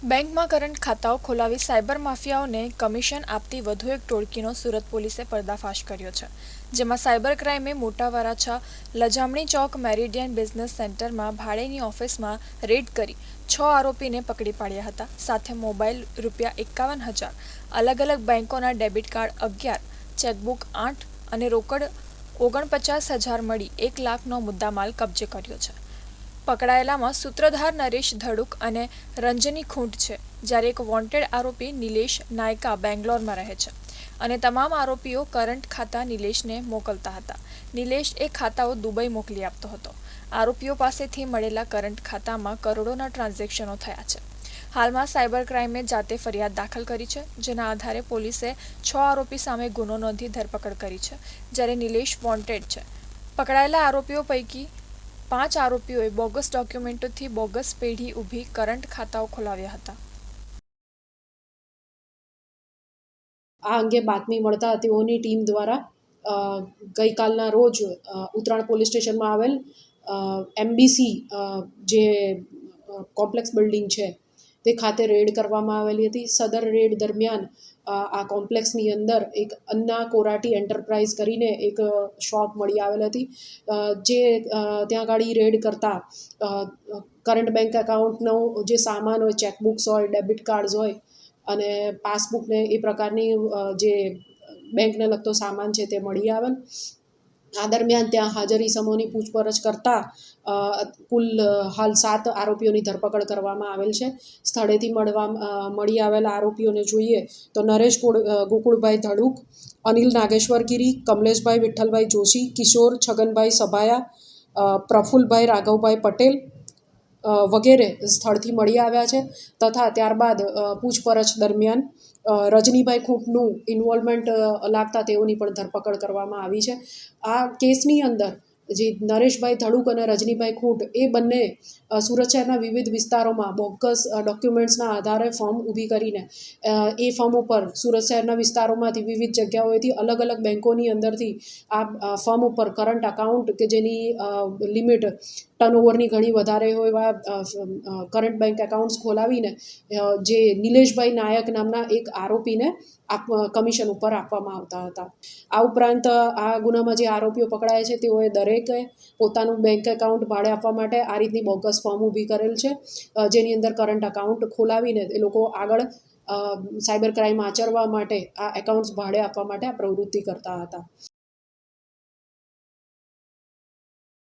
બેંકમાં કરંટ ખાતાઓ ખોલાવી cyber માફિયાઓને commission આપતી વધુ એક ટોળકીનો સુરત પોલીસે પર્દાફાશ કર્યો છે. જેમાં સાયબર ક્રાઇમે મોટા વરાછા લજામણી ચોક મેરિડિયન બિઝનેસ સેન્ટરમાં ભાડેની ઓફિસમાં રેડ કરી છ આરોપીને પકડી પાડ્યા હતા. સાથે મોબાઈલ રૂપિયા એકાવન હજાર, અલગ અલગ બેંકોના ડેબિટ કાર્ડ અગિયાર, ચેકબુક આઠ અને રોકડ ઓગણપચાસ હજાર મળી એક લાખનો મુદ્દામાલ કબજે કર્યો છે. પકડાયેલામાં સૂત્રધાર નરેશ ધડુક અને રંજની ખૂંટ છે, જ્યારે એક વોન્ટેડ આરોપી નિલેશ નાયકા બેંગ્લોરમાં રહે છે અને તમામ આરોપીઓ કરંટ ખાતા નિલેશને મોકલતા હતા. નિલેશ એ ખાતાઓ દુબઈ મોકલી આપતો હતો. આરોપીઓ પાસેથી મળેલા કરંટ ખાતામાં કરોડોના ટ્રાન્ઝેક્શનો થયા છે. હાલમાં સાયબર ક્રાઇમે જાતે ફરિયાદ દાખલ કરી છે, જેના આધારે પોલીસે છ આરોપી સામે ગુનો નોંધી ધરપકડ કરી છે, જ્યારે નિલેશ વોન્ટેડ છે. પકડાયેલા આરોપીઓ પૈકી પાંચ આરોપીઓએ બોગસ ડોક્યુમેન્ટોથી બોગસ પેઢી ઊભી કરંટ ખાતાઓ ખોલાવ્યા હતા. આ અંગે બાતમી મળતા તેઓની ટીમ દ્વારા ગઈકાલના રોજ ઉત્તરાણ પોલીસ સ્ટેશનમાં આવેલ એમબીસી જે કોમ્પ્લેક્સ બિલ્ડિંગ છે, તે ખાતે રેડ કરવામાં આવેલી હતી. સદર રેડ દરમિયાન આ કોમ્પ્લેક્સની અંદર એક અન્ના કોરાટી એન્ટરપ્રાઇઝ કરીને એક શોપ મળી આવેલ હતી. જે ત્યાં ગાડી રેડ કરતાં કરંટ બેંક એકાઉન્ટનો જે સામાન હોય, ચેકબુક્સ હોય, ડેબિટ કાર્ડ્સ હોય, અને પાસબુકને એ પ્રકારની જે બેંકને લગતો સામાન છે તે મળી આવેલ. આ દરમિયાન ત્યાં હાજર ઇસમોની પૂછપરછ કરતાં કુલ હાલ સાત આરોપીઓની ધરપકડ કરવામાં આવેલ છે. સ્થળેથી મળવા મળી આવેલા આરોપીઓને જોઈએ તો નરેશ ગોકુળભાઈ ધડુક, અનિલ નાગેશ્વર ગીરી, કમલેશભાઈ વિઠ્ઠલભાઈ જોશી, કિશોર છગનભાઈ સભાયા પ્રફુલભાઈ રાઘવભાઈ પટેલ વગેરે સ્થળથી મળી આવ્યા છે તથા ત્યારબાદ પૂછપરછ દરમિયાન રજનીભાઈ ખૂંટનું ઇન્વોલ્વમેન્ટ લાગતા તેઓની પણ ધરપકડ કરવામાં આવી છે. આ કેસની અંદર જે નરેશભાઈ ધડુક અને રજનીભાઈ ખૂંટ એ બંને સુરત શહેરના વિવિધ વિસ્તારોમાં બોગસ ડોક્યુમેન્ટ્સના આધારે ફોર્મ ઊભી કરીને એ ફોર્મ ઉપર સુરત શહેરના વિસ્તારોમાંથી વિવિધ જગ્યાઓએથી અલગ અલગ બેન્કોની અંદરથી આ ફોર્મ ઉપર કરંટ અકાઉન્ટ કે જેની લિમિટ ટર્નઓવરની ઘણી વધારે હોય એવા કરંટ બેંક એકાઉન્ટ્સ ખોલાવીને જે નિલેશભાઈ નાયક નામના એક આરોપીને આપ કમિશન ઉપર આપવામાં આવતા હતા. આ ઉપરાંત આ ગુનામાં જે આરોપીઓ પકડાયા છે, તેઓએ દરેકે પોતાનું બેંક એકાઉન્ટ ભાડે આપવા માટે આ રીતની બોગસ ફોર્મ ઊભી કરેલ છે. જેની અંદર કરંટ અકાઉન્ટ ખોલાવીને એ લોકો આગળ સાયબર ક્રાઇમ આચરવા માટે આ એકાઉન્ટ્સ ભાડે આપવા માટે આ પ્રવૃત્તિ કરતા હતા.